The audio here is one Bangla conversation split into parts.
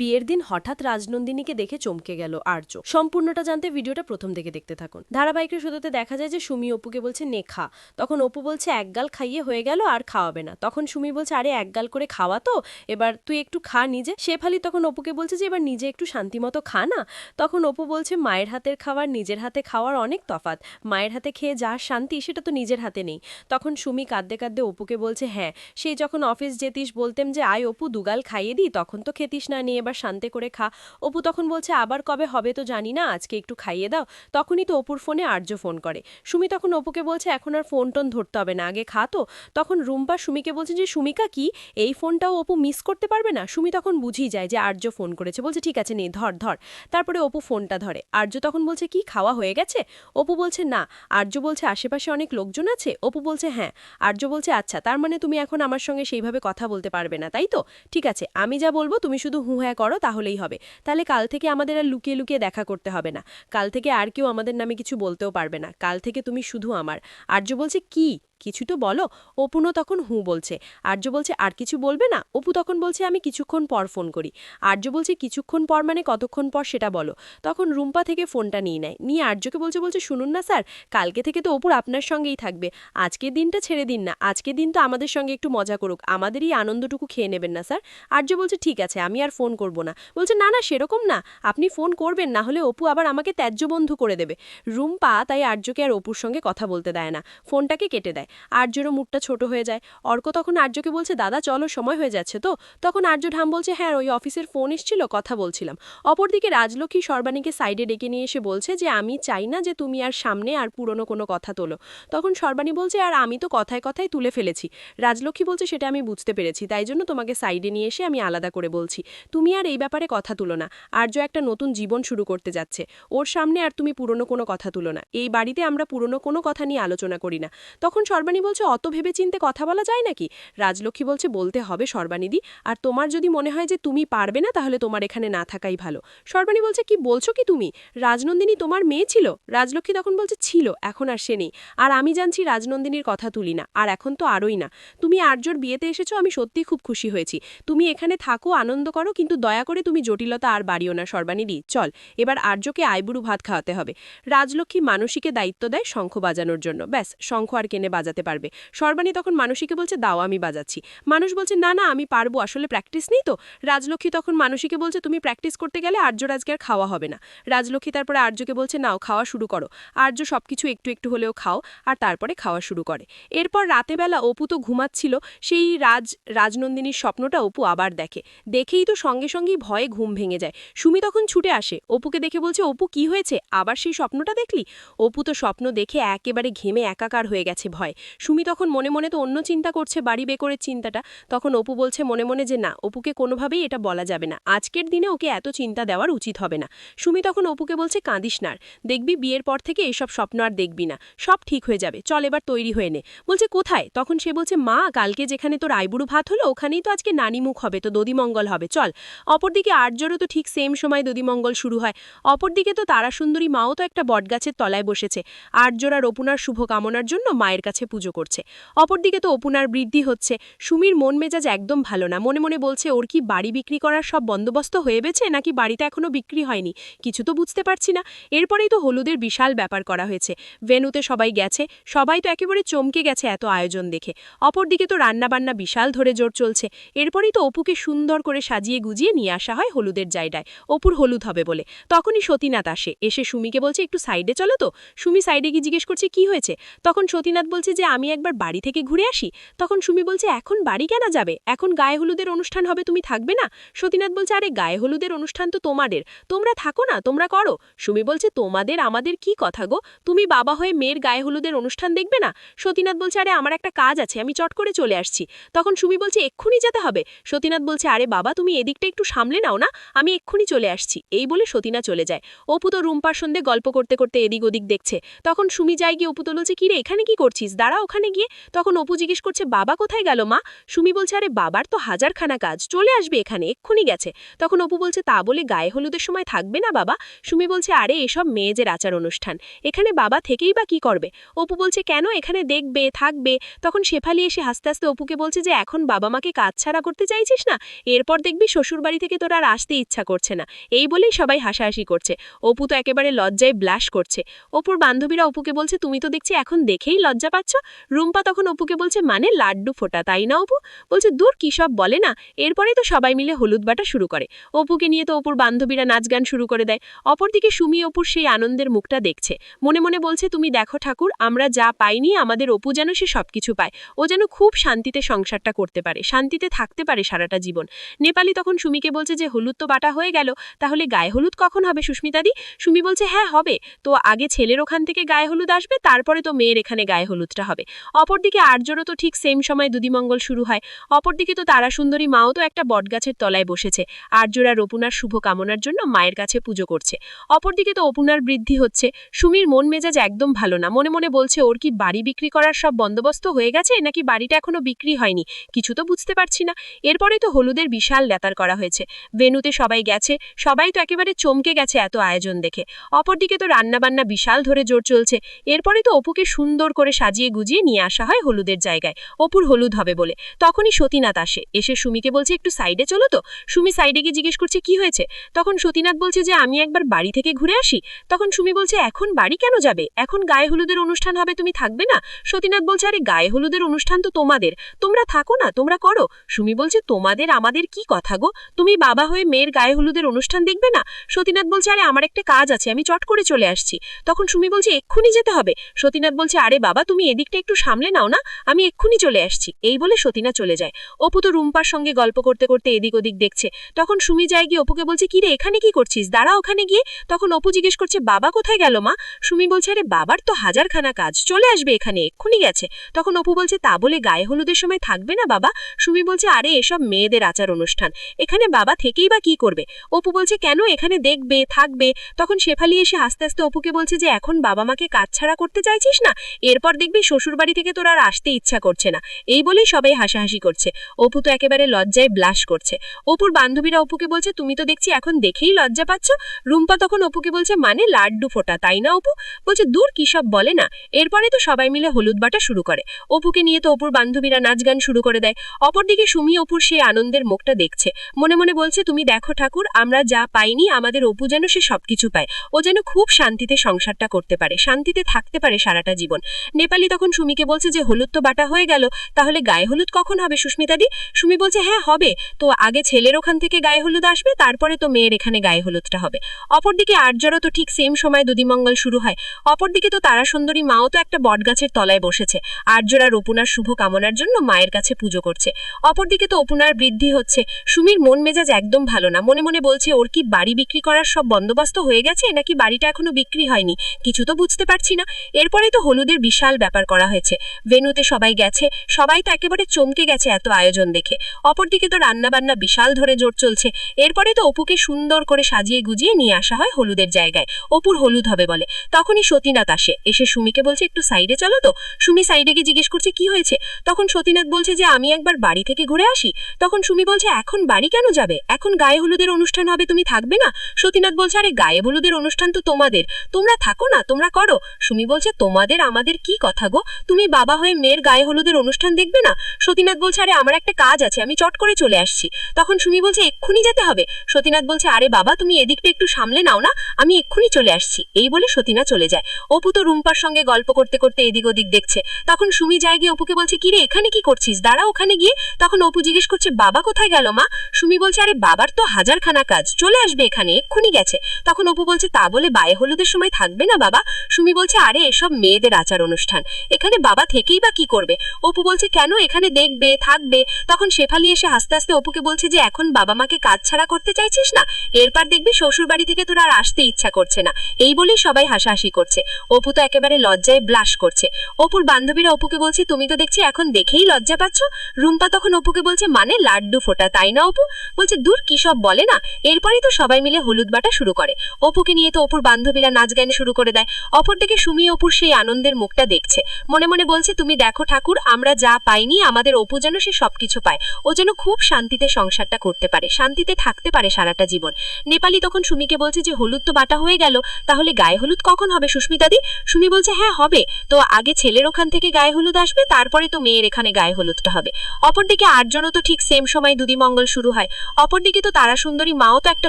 বিয়ের দিন হঠাৎ রাজনন্দিনীকে দেখে চমকে গেল আর্য। সম্পূর্ণটা জানতে ভিডিওটা প্রথম থেকে দেখতে থাকুন। ধারাবাহিকের শুরুতে দেখা যায় যে সুমি অপুকে বলছে, নে খা। তখন অপু বলছে, এক গাল খাইয়ে হয়ে গেল, আর খাওয়াবে না। তখন সুমি বলছে, আরে, এক গাল করে খাওয়া তো, এবার তুই একটু খা নিজে। শেফালি তখন অপুকে বলছে যে, এবার নিজে একটু শান্তিমতো খা না? তখন অপু বলছে, মায়ের হাতের খাওয়ার, নিজের হাতে খাওয়ার অনেক তফাৎ। মায়ের হাতে খেয়ে যা শান্তি, সেটা তো নিজের হাতে নেই। তখন সুমি কাঁদতে কাঁদতে অপুকে বলছে হ্যাঁ সেই যখন অফিস যেতিস বলতেম যে, আয় অপু দুগাল খাইয়ে দিই, তখন তো খেতিস না, নিয়ে এবার শান্তে করে খা। অপু তখন বলছে, আবার কবে হবে তো জানি না, আজকে একটু খাইয়ে দাও। তখনই তো অপুর ফোনে আর্য ফোন করে। সুমি তখন অপুকে বলছে, এখন আর ফোন টোন ধরতে হবে না, আগে খা তো। তখন রুম্পা সুমিকে বলছে যে, সুমিকা কি? এই ফোনটাও অপু মিস করতে পারবে না? সুমি তখন বুঝেই যায় যে, আর্য ফোন করেছে। বলছে, ঠিক আছে, নে, ধর ধর। তারপরে অপু ফোনটা ধরে। আর্য তখন বলছে, কি, খাওয়া হয়ে গেছে? অপু বলছে, না। আর্য বলছে, আশেপাশে অনেক লোকজন আছে? অপু বলছে হ্যাঁ। আর্য বলছে আচ্ছা তার মানে তুমি এখন আমার সঙ্গে সেইভাবে কথা বলতে পারবে না, তাই তো? ঠিক আছে, আমি যা বলব, তুমি শুধু হু হ্যাঁ করো, তাহলেই হবে। তাহলে কাল থেকে আমাদের আর লুকিয়ে লুকিয়ে দেখা করতে হবে না। কাল থেকে আর কেউ আমাদের নামে কিছু বলতেও পারবে না। কাল থেকে তুমি শুধু আমার। আর্য বলছে, কি? কিছু তো বলো, অপুনও তখন হু বলছে। আর্য বলছে, আর কিছু বলবে না? অপু তখন বলছে, আমি কিছুক্ষণ পর ফোন করি। আর্য বলছে, কিছুক্ষণ পর মানে কতক্ষণ পর সেটা বলো। তখন রুম্পা থেকে ফোনটা নিয়ে নেয়। নিয়ে আর্যকে বলছে বলছে, শুনুন না স্যার, কালকে থেকে তো অপুর আপনার সঙ্গেই থাকবে। আজকের দিনটা ছেড়ে দিন না। আজকের দিন তো আমাদের সঙ্গে একটু মজা করুক। আমাদের এই আনন্দটুকু খেয়ে নেবেন না, স্যার। আর্য বলছে, ঠিক আছে, আমি আর ফোন করব না। বলছে, না না, সেরকম না। আপনি ফোন করবেন, না হলে অপু আবার আমাকে ত্যায্য বন্ধু করে দেবে। রুম্পা তাই আর্যকে আর অপুর সঙ্গে কথা বলতে দেয় না। ফোনটাকে কেটে দেয়। আর্যরও মুখটা ছোট হয়ে যায়। অর্ক তখন আর্যকে বলছে, দাদা, চলো, সময় হয়ে যাচ্ছে তো? তখন আর্য ঢাম বলছে হ্যাঁ ওই অফিসের ফোন এসেছিল, কথা বলছিলাম। অপরদিকে রাজলক্ষ্মী সর্বাণীকে সাইডে ডেকে নিয়ে এসে বলছে যে, আমি চাই না যে তুমি আর সামনে আর পুরনো কোনো কথা তোলো। তখন সর্বাণী বলছে, আর আমি তো কথায় কথায় তুলে ফেলেছি। রাজলক্ষ্মী বলছে, সেটা আমি বুঝতে পেরেছি, তাই জন্য তোমাকে সাইডে নিয়ে এসে আমি আলাদা করে বলছি। তুমি আর এই ব্যাপারে কথা তুলো না। আর্য একটা নতুন জীবন শুরু করতে যাচ্ছে। ওর সামনে আর তুমি পুরনো কোনো কথা তুলো না। এই বাড়িতে আমরা পুরনো কোনো কথা নিয়ে আলোচনা করি না। তখন সর্বাণী বলছে, অত ভেবে চিনতে কথা বলা যায় নাকি? রাজলক্ষ্মী বলছে, বলতে হবে সর্বাণীদি। আর তোমার যদি মনে হয় যে তুমি পারবে না, তাহলে তোমার এখানে না থাকাই ভালো। সর্বাণী বলছে, কি বলছো কি তুমি? রাজনন্দিনী তোমার মেয়ে ছিল? রাজলক্ষ্মী তখন বলছে, ছিল, এখন আর সে নেই। আর আমি জানছি রাজনন্দিনীর কথা তুলি না, আর এখন তো আরই না। তুমি আর্যর বিয়েতে এসেছ, আমি সত্যি খুব খুশি হয়েছি। তুমি এখানে থাকো, আনন্দ করো, কিন্তু দয়া করে তুমি জটিলতা আর বাড়িও না সর্বাণীদি। চল, এবার আর্যকে আইবুড়ু ভাত খাওয়াতে হবে। রাজলক্ষ্মী মানসীকে দায়িত্ব দেয় শঙ্খ বাজানোর জন্য। ব্যাস, শঙ্খ আর কেনে বাজাতে পারবে। সর্বাণী তখন মানসীকে বলছে, দাও, আমি বাজাচ্ছি। মানুষ বলছে, না না, আমি পারব, আসলে প্র্যাকটিস নেই তো? রাজলক্ষ্মী তখন মানসীকে বলছে, তুমি প্র্যাকটিস করতে গেলে আর্য আজকে আর খাওয়া হবে না। রাজলক্ষ্মী তারপরে আর্যকে বলছে, নাও, খাওয়া শুরু করো। আর্য সবকিছু একটু একটু হলেও খাও, আর তারপরে খাওয়া শুরু করে। এরপর রাতেবেলা অপু তো ঘুমাচ্ছিল, সেই রাজ, রাজনন্দিনীর স্বপ্নটা অপু আবার দেখে। দেখেই তো সঙ্গে সঙ্গেই ভয়ে ঘুম ভেঙে যায়। সুমি তখন ছুটে আসে। অপুকে দেখে বলছে, অপু, কি হয়েছে? আবার সেই স্বপ্নটা দেখলি? অপু তো স্বপ্ন দেখে একেবারে ঘেমে একাকার হয়ে গেছে ভয়। সুমি তখন মনে মনে তো অন্য চিন্তা করছে, বাড়ি বেকরের চিন্তাটা। তখন অপু বলছে মনে মনে যে, না, অপুকে কোনোভাবেই এটা বলা যাবে না। আজকের দিনে ওকে এত চিন্তা দেওয়ার উচিত হবে না। সুমি তখন অপুকে বলছে, কাঁদিস নার দেখবি, বিয়ের পর থেকে এসব স্বপ্ন আর দেখবি না। সব ঠিক হয়ে যাবে। চল এবার তৈরি হয়ে নে। বলছে, কোথায়? তখন সে বলছে, মা, কালকে যেখানে তোর আইবুড়ো ভাত হলো, ওখানেই তো আজকে নানিমুখ হবে, তো দদিমঙ্গল হবে। চল। অপরদিকে আর্যরও তো ঠিক সেম সময় দদিমঙ্গল শুরু হয়। অপরদিকে তো তারা সুন্দরী মাও তো একটা বটগাছের তলায় বসেছে। আর্যরা রপুনার শুভকামনার জন্য মায়ের কাছে পুজো করছে। অপরদিকে তো অপুনার বৃদ্ধি হচ্ছে। সুমির মন মেজাজ একদম ভালো না। মনে মনে বলছে, ওর কি বাড়ি বিক্রি করার সব বন্দোবস্ত হয়ে গেছে, নাকি বাড়িটা এখনও বিক্রি হয়নি? কিছু তো বুঝতে পারছি না। এরপরেই তো হলুদের বিশাল ব্যাপার করা হয়েছে। ভেনুতে সবাই গেছে। সবাই তো একেবারে চমকে গেছে এত আয়োজন দেখে। অপরদিকে তো রান্নাবান্না বিশাল ধরে জোর চলছে। এরপরেই তো অপুকে সুন্দর করে সাজিয়ে গুজিয়ে নিয়ে আসা হয় হলুদের জায়গায়। অপুর হলুদ হবে বলে। তখনই সতীনাথ আসে। এসে সুমিকে বলছে, একটু সাইডে চলো তো। সুমি সাইডে গিয়ে জিজ্ঞেস করছে, কি হয়েছে? তখন সতীনাথ বলছে যে আমি একবার বাড়ি থেকে ঘুরে আসি, তখন সুমি বলছে, এখন বাড়ি কেনা যাবে? এখন গায়ে হলুদের অনুষ্ঠান হবে, তুমি থাকবে না? সতীনাথ বলছে, আরে, গায়ে হলুদের অনুষ্ঠান তো তোমাদের। তোমরা থাকো না, তোমরা করো। সুমি বলছে, তোমাদের, আমাদের কি কথা গো? তুমি বাবা হয়ে মেয়ের গায়ে হলুদের অনুষ্ঠান দেখবে না? সতীনাথ বলছে, আরে, আমার একটা কাজ আছে, আমি চট করে চলে আসছি। তখন সুমি বলছে, এক্ষুনি যেতে হবে। সতীনাথ বলছে, আরে, বাবা, তুমি এদিকটা একটু সামলে নাও না, আমি এক্ষুনি চলে আসছি। এই বলে সতীনা চলে যায়। অপু তো রুম্পার সন্ধে গল্প করতে করতে এদিক ওদিক দেখছে। তখন সুমি যায় গিয়ে অপু তো বলছে কিরে এখানে কি করছিস? দাঁড়া ওখানে গিয়ে। তখন অপু জিজ্ঞেস করছে, বাবা কোথায় গেল মা? সুমি বলছে, আরে বাবার তো হাজারখানা কাজ, চলে আসবে এখানে, এক্ষুনি গেছে। তখন অপু বলছে, তা বলে গায়ে হলুদের সময় থাকবে না বাবা? সুমি বলছে, আরে এসব মেয়েদের আচার অনুষ্ঠান, এখানে বাবা থেকেই বা কি করবে? অপু বলছে, কেন? এখানে দেখবে, থাকবে। তখন শেফালি এসে হাসতে হাসতে অপুকে বলছে যে, এখন বাবা মাকে কাজ ছাড়া করতে চাইছিস না? এরপর দেখবি শ্বশুরবাড়ি থেকে তোর আর আসতে ইচ্ছা করছে না। এই বলেই সবাই হাসাহাসি করছে। অপু তো একেবারে লজ্জায় ব্লাশ করছে। অপুর বান্ধবীরা অপুকে বলছে, তুমি তো দেখছি এখন দেখেই লজ্জা পাচ্ছ। রুম্পা তখন অপুকে বলছে মানে লাড্ডু ফোটা, তাই না অপু? বলছে, দূর কি সব বলে না? এরপরেই তো সবাই মিলে হলুদ বাটা শুরু করে। অপুকে নিয়ে তো অপুর বান্ধবীরা নাচ গান শুরু করে দেয়। অপরদিকে সুমি অপুর সেই আনন্দের মুখটা দেখছে। মনে মনে বলছে, তুমি দেখো ঠাকুর, আমরা যা পাইনি, আমাদের অপু যেন সে সবকিছু পায়। ও যেন খুব শান্তিতে সংসারটা করতে পারে, শান্তিতে থাকতে পারে সারাটা জীবন। নেপালি তখন সুমিকে বলছে যে, হলুদ তো বাটা হয়ে গেল, তাহলে গায়ে হলুদ কখন হবে সুস্মিতাদি? সুমি বলছে হ্যাঁ হবে। তো আগে ছেলের ওখান থেকে গায়ে হলুদ আসবে, তারপরে তো মেয়ের এখানে গায়ে হলুদটা হবে। অপরদিকে আর্যরও তো ঠিক সেম সময় দুদিমঙ্গল শুরু হয়। অপরদিকে তো তারা সুন্দরী মাও তো একটা বটগাছের তলায় বসেছে। আর্যরা রপুনার শুভ কামনার জন্য মায়ের কাছে পুজো করছে। অপরদিকে তো অপুনার বৃদ্ধি হচ্ছে। সুমির মন মেজাজ একদম ভালো না। মনে মনে বলছে, ওর কি বাড়ি বিক্রি করার সব বন্দোবস্ত হয়ে গেছে, নাকি বাড়িটা এখনও বিক্রি হয়নি? কিছু তো বুঝতে পারছি না। এরপরে তো হলুদের বিশাল লেতার করা হয়েছে। ভেনুতে সবাই গেছে। সবাই তো একেবারে চমকে গেছে এত আয়োজন দেখে। অপরদিকে তো রান্নাবান্না বিশাল ধরে জোর চলছে। এরপরে তো অপুকে সুন্দর করে সাজিয়ে গুজিয়ে নিয়ে আসা হয় হলুদের জায়গায়। অপুর হলুদ হবে বলে। তখনই সতীনাথ আসে। এসে সুমিকে বলছে, একটু সাইডে চলো তো। সুমি সাইডে গিয়ে জিজ্ঞেস করছে, কি হয়েছে? তখন সতীনাথ বলছে যে, আমি একবার বাড়ি থেকে ঘুরে আসি। তখন সুমি বলছে, এখন বাড়ি কেন যাবে? এখন গায়ে হলুদের অনুষ্ঠান হবে, তুমি থাকবে না? সতীনাথ বলছে, আরে, গায়ে হলুদের অনুষ্ঠান তো তোমাদের। তোমরা থাকো না, তোমরা করো। সুমি বলছে, তোমাদের, আমাদের কি কথা গো? তুমি বাবা হয়ে মেয়ের গায়ে হলুদের অনুষ্ঠান দেখবে না? সতীনাথ বলছে, আরে, আমার একটা কাজ আছে, আমি চট করে চলে আসছি। তখন সুমি বলছে, এক্ষুনি যেতে হবে। সতীনাথ বলছে, আরে বাবা, তুমি এদিকটা একটু সামলে নাও না, আমি এক্ষুনি চলে আসছি। এই বলে সতীনা চলে যায়। অপু তো রুম্পার সঙ্গে গল্প করতে করতে এদিক ওদিক দেখছে। তখন সুমি যায় গিয়ে অপুকে বলছে, কি রে, এখানে কি করছিস? দাঁড়া ওখানে গিয়ে। তখন অপু জিজ্ঞেস করছে, বাবা কোথায় গেল মা? সুমি বলছে, আরে বাবার তো হাজারখানা কাজ, চলে আসবে এখানে, এক্ষুনি গেছে। তখন অপু বলছে, তা বলে গায়ে হলুদের সময় থাকবে না বাবা? সুমি বলছে, আরে এসব মেয়েদের আচার অনুষ্ঠান, এখানে বাবা থেকেই বা কি করবে? অপু বলছে, কেন এখানে দেখবে, থাকবে? তখন শেফালি এসে আস্তে আস্তে অপুকে বলছে যে, এখন বাবা মাকে কাজ ছাড়া করতে চাইছিস না? এরপর দেখবি শ্বশুরবাড়ি থেকে তোর আর আসতে ইচ্ছা করছে না। এই বলেই সবাই হাসাহাসি করছে। অপু তো একেবারে লজ্জায় ব্লাশ করছে। অপুর বান্ধবীরা অপুকে বলছে, তুমি তো দেখছি এখন দেখেই লজ্জা পাচ্ছ। রুম্পা তখন অপুকে বলছে মানে লাড্ডু ফোটা, তাই না অপু? বলছে, দূর কি সব বলে না। এরপরে তো সবাই মিলে হলুদ বাটা শুরু করে। অপুকে নিয়ে তো অপুর বান্ধবীরা নাচ গান শুরু করে দেয়। অপরদিকে সুমি অপুর সেই আনন্দের মুখটা দেখছে। মনে মনে বলছে, তুমি দেখো ঠাকুর, আমরা যা পাইনি, আমাদের অপু যেন সে সবকিছু পায়। ও যেন খুব শান্তিতে সংসারটা করতে পারে, শান্তিতে থাকতে পারে সারাটা জীবন। নেপালি তখন সুমিকে বলছে যে, হলুদ তো বাটা হয়ে গেল, তাহলে গায়ে হলুদ কখন হবে সুস্মিতাদি? সুমি বলছে হ্যাঁ হবে। তো আগে ছেলের ওখান থেকে গায়ে হলুদ আসবে, তারপরে তো মেয়ের এখানে গায়ে হলুদটা হবে। অপরদিকে আর্যরও তো ঠিক সেম সময় দুদিমঙ্গল শুরু হয়। অপরদিকে তো তারা সুন্দরী মাও তো একটা বটগাছের তলায় বসেছে। আর্যরা রপুনার শুভ কামনার জন্য মায়ের কাছে পুজো করছে। অপরদিকে তো অপুনার বৃদ্ধি হচ্ছে। সুমির মন মেজাজ একদম ভালো না। মনে মনে বলছে, ওর কি বাড়ি বিক্রি করার সব বন্দোবস্ত হয়ে গেছে, নাকি বাড়িটা এখনও বিক্রি হয়নি? কিছু তো বুঝতে পারছি না। এরপরে তো হলুদের বিশাল ব্যাপার করা হয়েছে। ভেনুতে সবাই গেছে। সবাই তো একেবারে চমকে গেছে এত আয়োজন দেখে। অপরদিকে তো রান্নাবান্না বিশাল ধরে জোর চলছে। এরপরে তো অপুকে সুন্দর করে সাজিয়ে গুজিয়ে নিয়ে আসা হয় হলুদের জায়গায়। অপুর হলুদ হবে বলে। তখনই সতীনাথ আসে। এসে সুমিকে বলছে, একটু সাইডে চলো তো। সুমি সাইডে গিয়ে জিজ্ঞেস করছে, কি হয়েছে? তখন সতীনাথ বলছে যে, আমি একবার বাড়ি থেকে ঘুরে আসি। তখন সুমি বলছে, এখন বাড়ি কেন যাবে? এখন গায়ে হলুদের অনুষ্ঠান হবে, তুমি থাকবে না? সতীনাথ বলছে, আরে, গায়ে হলুদের অনুষ্ঠান তো তোমাদের। তোমরা থাকো না, তোমরা করো। সুমি বলছে, তোমাদের, আমাদের কি কথা গো, তুমি বাবা হয়ে মেয়ের গায়ে হলুদের অনুষ্ঠান দেখবে না? সতীনাথ বলছে, আরে, আমার একটা কাজ আছে, আমি চট করে চলে আসছি। তখন সুমি বলছে, এক্ষুনি যেতে হবে। সতীনাথ বলছে, আরে বাবা, তুমি এদিকটা একটু সামলে নাও না, আমি এক্ষুনি চলে আসছি। এই বলে সতীনা চলে যায়। অপু তো রুম্পার সঙ্গে গল্প করতে করতে এদিক ওদিক দেখছে। তখন সুমি যায় গিয়ে অপুকে বলছে কিরে এখানে কি করছিস? দাঁড়া ওখানে গিয়ে। তখন অপু জিজ্ঞেস করছে, বাবা কোথায় গেল মা? সুমি বলছে, আরে, বাবার তো হাজারখানা কাজ, চলে আসবে এখানে, এক্ষুনি গেছে। তখন অপু বলছে, তা বলে বায়ে হলুদের সময় থাকবে না বাবা? সুমি বলছে, আরে, এসব মেয়েদের আচার অনুষ্ঠান। এখানে বাবা থেকেই বা কি করবে? অপু বলছে, কেন এখানে দেখবে, থাকবে? তখন শেফালি এসে আস্তে আস্তে অপুকে বলছে যে, এখন বাবা মাকে কাজ ছাড়া করতে চাইছিস না? এরপর দেখবি শ্বশুর বাড়ি থেকে তোর আর আসতে ইচ্ছা করছে না। এই বলেই সবাই হাসাহাসি করছে। অপু তো একেবারে লজ্জায় ব্লাশ করছে। অপুর বান্ধবীরা অপুকে বলছে, তুমি তো দেখছি এখন দেখেই লজ্জা পাচ্ছ। রুম্পা তখন অপুকে বলছে মানে লাড্ডু ফোটা, তাই না অপু? বলছে, দূর কি সব বলে না? এরপরেই তো সবাই মিলে হলুদ বাটা শুরু করে। অপুকে নিয়ে তো অপুর বান্ধবীরা নাচ গান শুরু করে দেয়। অপরদিকে সুমি অপুর সেই আনন্দের মুখটা দেখছে। মনে মনে বলছে, তুমি দেখো ঠাকুর, আমরা যা পাইনি, আমাদের অপু যেন সে সবকিছু পায়। ও যেন খুব শান্তিতে সংসারটা করতে পারে, শান্তিতে থাকতে পারে সারাটা জীবন। নেপালি তখন সুমিকে বলছে যে, হলুদ তো বাটা হয়ে গেল, তাহলে গায়ে হলুদ কখন হবে সুস্মিতাদি? সুমি বলছে হ্যাঁ হবে। তো আগে ছেলের ওখান থেকে গায়ে হলুদ আসবে, তারপরে তো মেয়ের এখানে গায়ে হলুদটা হবে। অপরদিকে আটজনও তো ঠিক সেম সময় দুদিমঙ্গল শুরু হয়। অপরদিকে তো তারা সুন্দরী মাও তো একটা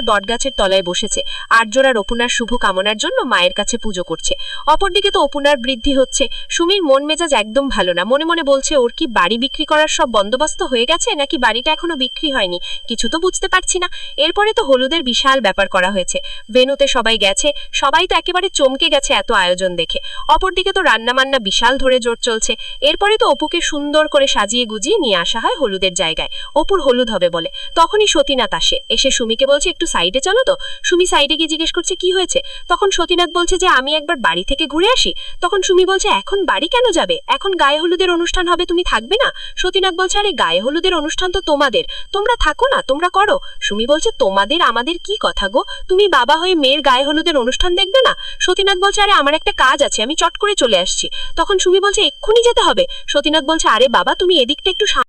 বটগাছের তলায় বসেছে। আর্যরার অপুনার শুভ কামনার জন্য মায়ের কাছে পুজো করছে। অপরদিকে তো অপুনার বৃদ্ধি হচ্ছে। সুমির মন মেজাজ একদম ভালো না। মনে মনে বলছে, ওর কি বাড়ি বিক্রি করার সব বন্দোবস্ত হয়ে গেছে, নাকি বাড়িটা এখনও বিক্রি হয়নি? কিছু তো বুঝতে পারছি না। এরপরে তো হলুদের বিশাল ব্যাপার করা হয়েছে। বেনুতে সবাই গেছে, সবাই তো একেবারে চমকে গেছে এত আয়োজন দেখে। অপরদিকে তো রান্নাবান্না বিশাল ধরে জোর চলছে। এরপরে তো অপুকে সুন্দর করে সাজিয়ে গুজিয়ে নিয়ে আসা হয় হলুদের জায়গায়। অপুর হলুদ হবে বলে। তখনই সতীনাথ আসে। এসে সুমিকে বলছে, একটু সাইডে চলো তো। সুমি সাইডে গিয়ে জিজ্ঞেস করছে, কি হয়েছে? তখন সতীনাথ বলছে যে, আমি একবার বাড়ি থেকে ঘুরে আসি। তখন সুমি বলছে, এখন বাড়ি কেন যাবে? এখন গায়ে হলুদের অনুষ্ঠান হবে, তুমি থাকবে না? সতীনাথ বলছে, আরে, গায়ে হলুদের অনুষ্ঠান তো তোমাদের। তোমরা থাকো না, তোমরা করো। সুমি বলছে, তোমাদের, আমাদের কি কথা গো? তুমি বাবা হয়ে মেয়ের গায়ে হলুদের অনুষ্ঠান দেখবে না? সতীনাথ বলছে, আরে, আমার একটা কাজ আছে, আমি চট করে চলে আসছি। তখন সুমি বলছে, এক্ষুনি যেতে হবে। সতীনাথ বলছে, আরে বাবা, তুমি এদিকটা একটু